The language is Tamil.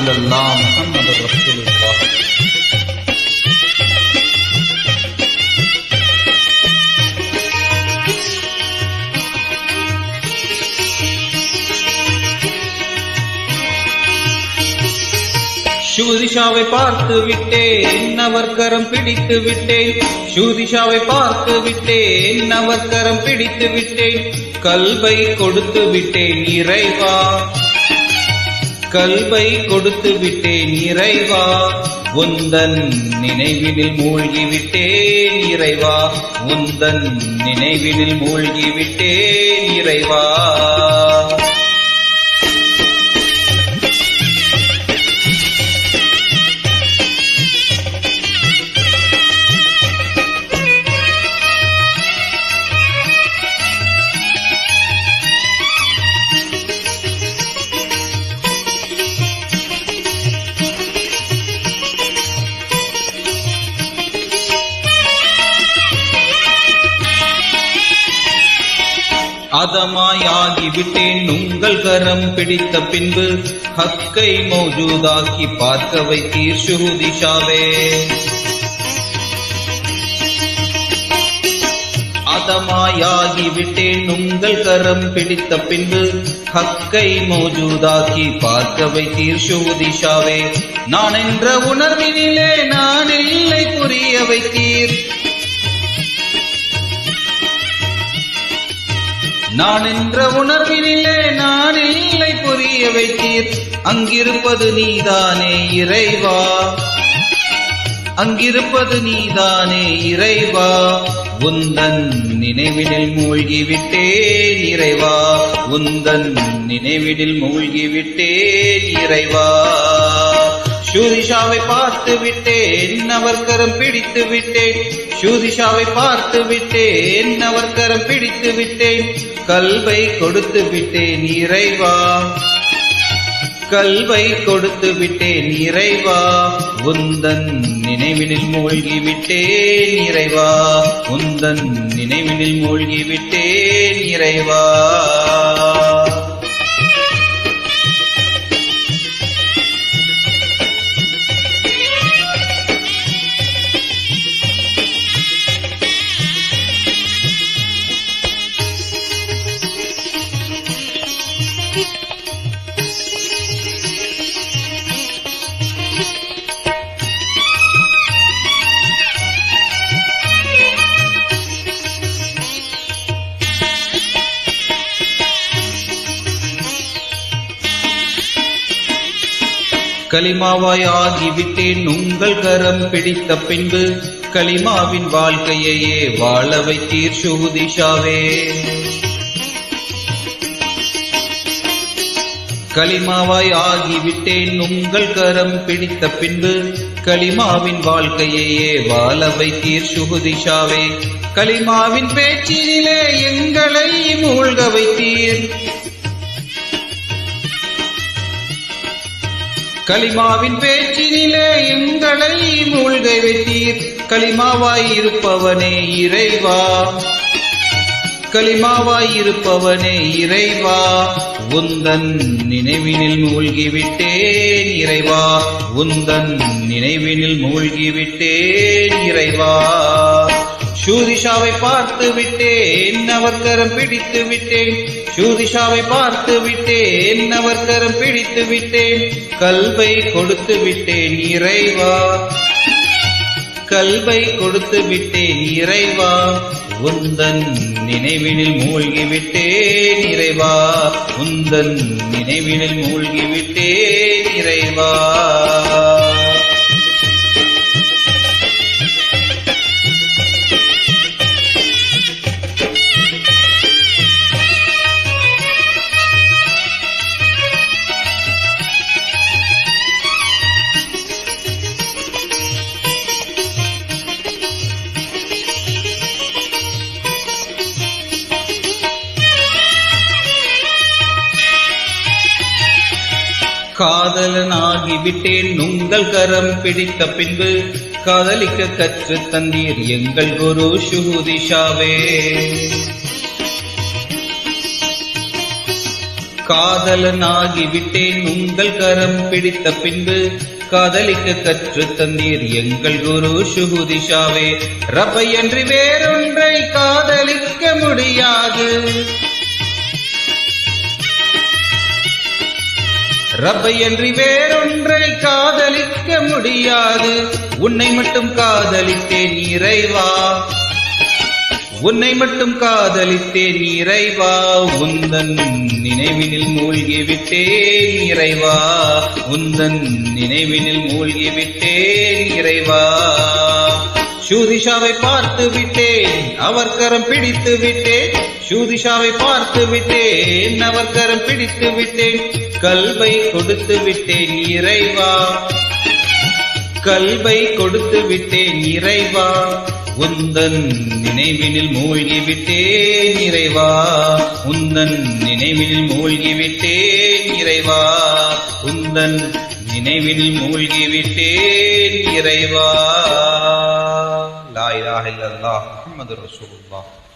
இலாஹ இல்லல்லாஹ் முஹம்மது ஷூதிஷாவை பார்த்து விட்டேன் அவர் கரம் பிடித்து விட்டேன். ஷூதிஷாவை பார்த்து விட்டேன் அவர் கரம் பிடித்து விட்டேன். கல்வை கொடுத்து விட்டேன் இறைவா. கல்வை கொடுத்து விட்டேன் இறைவா. உந்தன் நினைவினில் மூழ்கிவிட்டேன் இறைவா. உந்தன் நினைவினில் மூழ்கிவிட்டேன் இறைவா. அதமாயாகிவிட்டேன் உங்கள் கரம் பிடித்த பின்பு ஹக்கை மௌஜூதாக்கி பார்க்க வைத்தீர் சுருதிஷாவே. அதமாயாகிவிட்டேன் உங்கள் கரம் பிடித்த பின்பு ஹக்கை மௌஜூதாக்கி பார்க்க வைத்தீர் ஷுஹுதிஷாவே நான் என்ற உணர்வினிலே நான் இல்லை புரிய வைத்தீர் நான் என்ற உணர்வினிலே நான் இல்லை புரிய வைத்தீர். அங்கிருப்பது நீதானே இறைவா. அங்கிருப்பது நீதானே இறைவா. உந்தன் நினைவினில் மூழ்கிவிட்டேன் இறைவா. உந்தன் நினைவினில் மூழ்கிவிட்டேன் இறைவா. ஷூதிஷாவை பார்த்து விட்டேன் அவர் கரம் பிடித்து விட்டேன். ஷூதிஷாவை பார்த்து விட்டேன் அவர் கரம் பிடித்து விட்டேன். கல்வை கொடுத்து விட்டேன் இறைவா. கல்வை கொடுத்து விட்டேன் இறைவா. உந்தன் நினைவினில் மூழ்கி விட்டேன் இறைவா. உந்தன் நினைவினில் மூழ்கி விட்டேன் இறைவா. களிமாவாய் ஆகிவிட்டேன் உங்கள் கரம் பிடித்த பின்பு களிமாவின் வாழ்க்கையையே வாழ வைத்தீர் சுகுதிஷாவே. களிமாவாய் ஆகிவிட்டேன் உங்கள் கரம் பிடித்த பின்பு களிமாவின் வாழ்க்கையையே வாழ வைத்தீர் சுகுதிஷாவே. களிமாவின் பேச்சினிலே எங்களை மூழ்க வைத்தீர். களிமாவின் பேச்சினிலே எங்களை மூழ்கை வைத்தீர் களிமாவாய் இருப்பவனே இறைவா. களிமாவாய் இருப்பவனே இறைவா. உந்தன் நினைவினில் மூழ்கிவிட்டேன் இறைவா. உந்தன் நினைவினில் மூழ்கிவிட்டேன் இறைவா. ஷூதிஷாவை பார்த்து விட்டேன் அவர் கரம் பிடித்து விட்டேன். ஷூதிஷாவை பார்த்து விட்டேன் அவர் கரம் பிடித்து விட்டேன். கல்வை கொடுத்து விட்டேன் இறைவா. கல்வை கொடுத்து விட்டேன் இறைவா. உந்தன் நினைவினில் மூழ்கி விட்டேன் இறைவா. உந்தன் நினைவினில் மூழ்கி விட்டேன் இறைவா. காதலனாகிவிட்டேன். உங்கள் கரம் பிடித்த பின்பு காதலிக்க கற்று தந்தீர் எங்கள் குரு சுகுதிஷாவே. காதலனாகிவிட்டேன். உங்கள் கரம் பிடித்த பின்பு காதலிக்க கற்று தந்தீர் எங்கள் குரு சுகுதிஷாவே. ரப்பையன்றி வேறொன்றை காதலிக்க முடியாது. ரப்பையன்றி வேறொன்றை காதலிக்க முடியாது. உன்னை மட்டும் காதலித்தேன் இறைவா. உன்னை மட்டும் காதலித்தேன் இறைவா. உந்தன் நினைவினில் மூழ்கி விட்டேன் இறைவா. உந்தன் நினைவினில் மூழ்கி விட்டேன் இறைவா. ஷூதிஷாவை பார்த்து விட்டேன் அவர் கரம் பிடித்து விட்டேன். ஷூதிஷாவை பார்த்து விட்டேன் அவர் கரம் பிடித்து விட்டேன். கல்வை கொடுத்து விட்டேன் இறைவா. கல்வை கொடுத்து விட்டேன் இறைவா. உந்தன் நினைவினில் மூழ்கி விட்டேன் இறைவா. உந்தன் நினைவினில் மூழ்கி விட்டேன் இறைவா. உந்தன் நினைவினில் மூழ்கி விட்டேன் இறைவா. லாயிலாக இல்லல்லா முகமது ரசூலுல்லாஹ்.